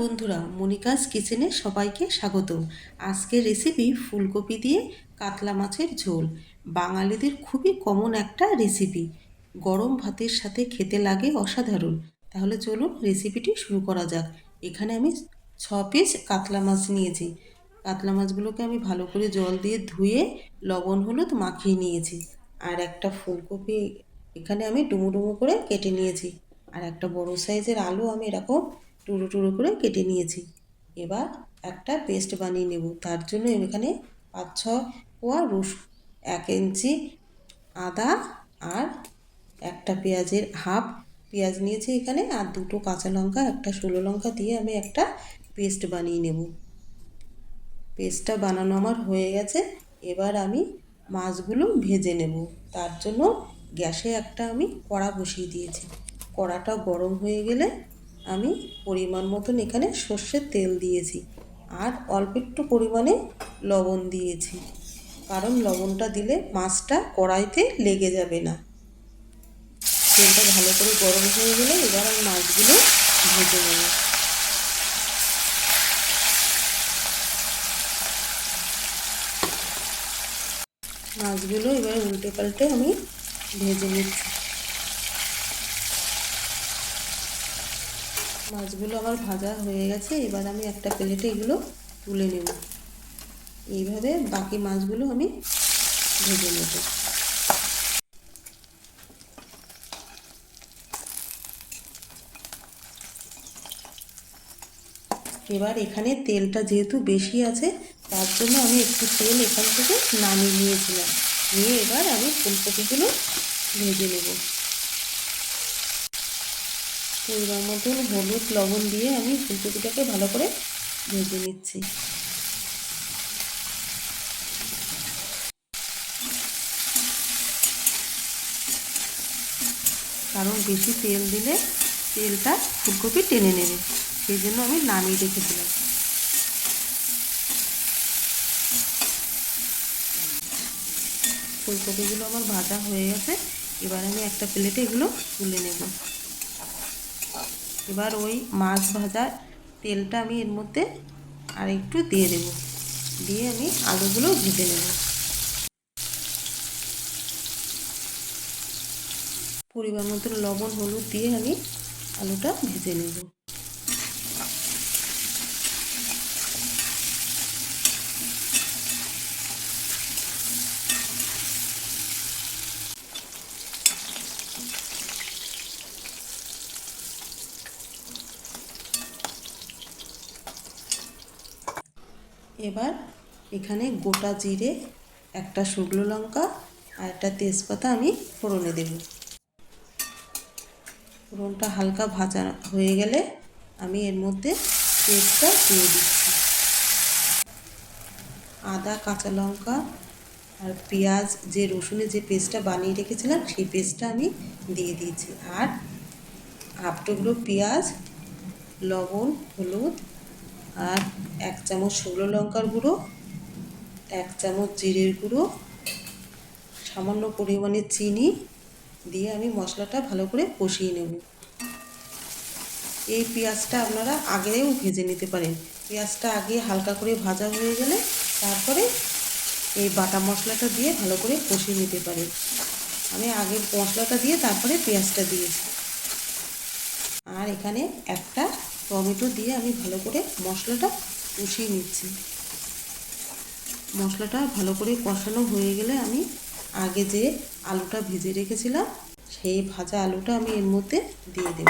বন্ধুরা, মনিকাস কিচেনে সবাইকে স্বাগত আজকের রেসিপি ফুলকপি দিয়ে কাতলা মাছের ঝোল। বাঙালিদের খুবই কমন একটা রেসিপি গরম ভাতের সাথে খেতে লাগে অসাধারণ। তাহলে চলুন রেসিপিটি শুরু করা যাক। এখানে আমি ছ পিস কাতলা মাছ নিয়েছি। কাতলা মাছগুলোকে আমি ভালো করে জল দিয়ে ধুয়ে লবণ হলুদ মাখিয়ে নিয়েছি। আর একটা ফুলকপি এখানে আমি ডুমো ডুমো করে কেটে নিয়েছি। আর একটা বড় সাইজের আলু আমি এরকম টুকরো টুকরো করে কেটে নিয়েছি। এবার একটা পেস্ট বানিয়ে নেব। তার জন্য এখানে পাঁচ, ছ কোয়া রসুন, এক ইঞ্চি আদা আর একটা পেঁয়াজের হাফ পেঁয়াজ নিয়েছি এখানে। আর দুটো কাঁচা লঙ্কা, একটা ষোলো লঙ্কা দিয়ে আমি একটা পেস্ট বানিয়ে নেব। পেস্টটা বানানো আমার হয়ে গেছে। এবার আমি মাছগুলো ভেজে নেব। তার জন্য গ্যাসে একটা আমি কড়া বসিয়ে দিয়েছি। কড়াটা গরম হয়ে গেলে আমি পরিমাণ মতন এখানে সর্ষের তেল দিয়েছি আর অল্প একটু পরিমাণে লবণ দিয়েছি। কারণ লবণটা দিলে মাছটা কড়াইতে লেগে যাবে না। তেলটা ভালো করে গরম হয়ে গেলে এবার আমি মাছগুলো ভেজে নেব। মাছগুলো এবার উল্টে পাল্টে আমি ভেজে নিচ্ছি। মাছগুলো আমার ভাজা হয়ে গেছে, এবার আমি একটা প্লেটে এগুলো তুলে নেব। এইভাবে বাকি মাছগুলো আমি ভেজে নেব। এবার এখানে তেলটা যেহেতু বেশি আছে, তার জন্য আমি একটু তেল এখান থেকে নামিয়ে নিয়েছিলাম। নিয়ে এবার আমি ফুলকপিগুলো ভেজে নেব। পরিমাণ মতন হলুদ লবণ দিয়ে আমি ফুলকপিটাকে ভালো করে ভেজে নিচ্ছি। কারণ বেশি তেল দিলে তেলটা ফুলকপি টেনে নেবে, সেই জন্য আমি নামিয়ে রেখেছিলাম। ফুলকপিগুলো আমার ভাজা হয়ে গেছে, এবার আমি একটা প্লেটে এগুলো তুলে নেব। এবার ওই মাছ ভাজা তেলটা আমি এর মধ্যে আর একটু দিয়ে দেব। দিয়ে আমি আলুগুলো ভেজে নেব। পরিমাণ মতো লবণ, হলুদ দিয়ে আমি আলুটা ভেজে নেব। এবার এখানে গোটা জিরে, একটা শুকনো লঙ্কা আর একটা তেজপাতা আমি ফোড়নে দেব। ফোড়নটা হালকা ভাজা হয়ে গেলে আমি এর মধ্যে পেস্টটা দিয়ে দিচ্ছি। আদা, কাঁচা লঙ্কা আর পেঁয়াজ, যে রসুনের যে পেস্টটা বানিয়ে রেখেছিলাম, সেই পেস্টটা আমি দিয়ে দিয়েছি। আর হাফ টুকরো পেঁয়াজ, লবণ, হলুদ আর এক চামচ শুকনো লঙ্কার গুঁড়ো, এক চামচ জিরের গুঁড়ো, সামান্য পরিমাণে চিনি দিয়ে আমি মশলাটা ভালো করে কষিয়ে নেব। এই পেঁয়াজটা আপনারা আগেও ভেজে নিতে পারেন। পেঁয়াজটা আগে হালকা করে ভাজা হয়ে গেলে তারপরে এই বাটা মশলাটা দিয়ে ভালো করে কষিয়ে নিতে পারেন। আমি আগে মশলাটা দিয়ে তারপরে পেঁয়াজটা দিয়েছি। আর এখানে একটা টমেটো দিয়ে আমি ভালো করে মশলাটা কষিয়ে নিচ্ছি। মশলাটা ভালো করে কষানো হয়ে গেলে আমি আগে যে আলুটা ভেজে রেখেছিলাম, সেই ভাজা আলুটা আমি এর মধ্যে দিয়ে দেব।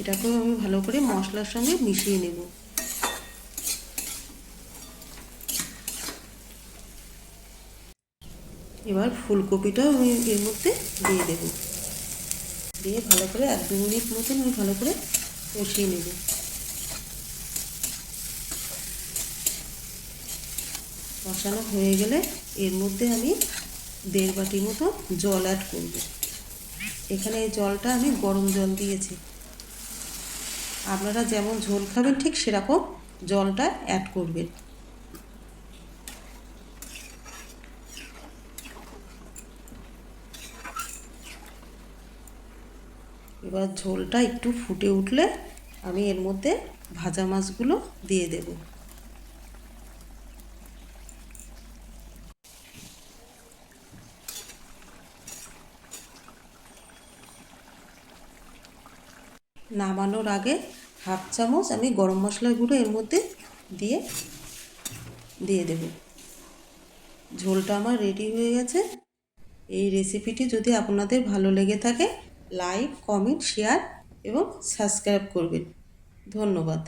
এটাকেও আমি ভালো করে মশলার সঙ্গে মিশিয়ে নেব। এবার ফুলকপিটাও আমি এর মধ্যে দিয়ে দেব। দিয়ে ভালো করে এক দু মিনিট মতন আমি ভালো করে কষিয়ে নেব। কষানো হয়ে গেলে এর মধ্যে আমি দেড় বাটি মতো জল অ্যাড করব। এখানে এই জলটা আমি গরম জল দিয়েছি। আপনারা যেমন ঝোল খাবেন ঠিক সেরকম জলটা অ্যাড করবেন। এবার ঝোলটা একটু ফুটে উঠলে আমি এর মধ্যে ভাজা মাছগুলো দিয়ে দেব। নামানোর আগে হাফ চামচ আমি গরম মশলার গুঁড়ো এর মধ্যে দিয়ে দিয়ে দেব। ঝোলটা আমার রেডি হয়ে গেছে। এই রেসিপিটি যদি আপনাদের ভালো লেগে থাকে লাইক কমেন্ট শেয়ার এবং সাবস্ক্রাইব করবেন। ধন্যবাদ।